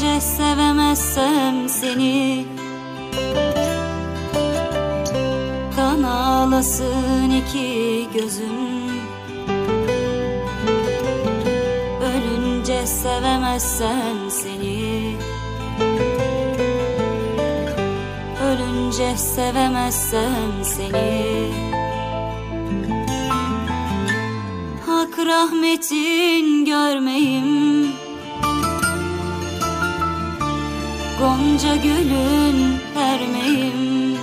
Ölünce sevemezsem seni. Kan ağlasın iki gözüm. Ölünce sevemezsem seni. Ölünce sevemezsem seni. Hak rahmetin görmeyim Gonca gülün ermeyim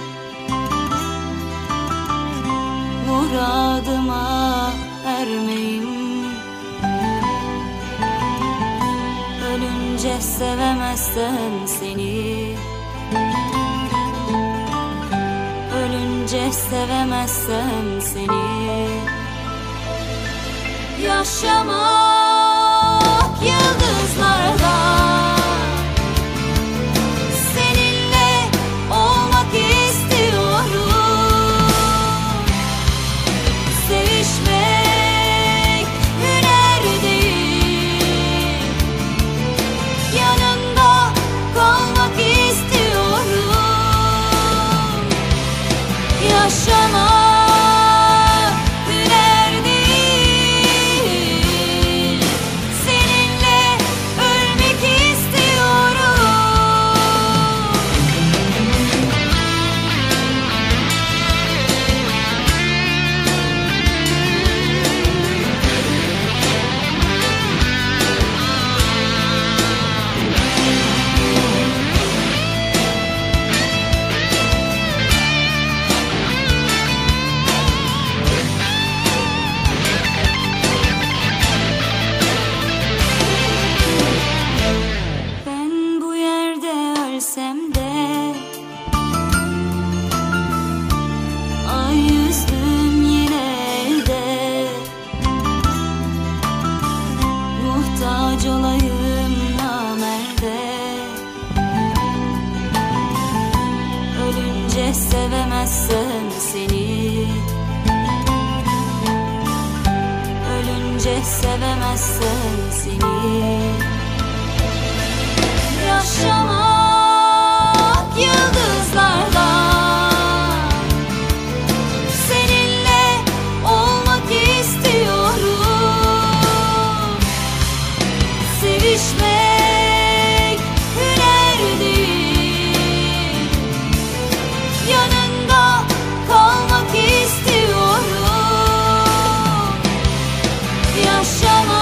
Muradıma ermeyim Ölünce sevemezsem seni. Ölünce sevemezsem seni. Yaşamak sevemezsem seni. Ölünce sevemezsem seni. Yaşamak yıldızlarda Seninle olmak istiyorum. Sevişmek show me.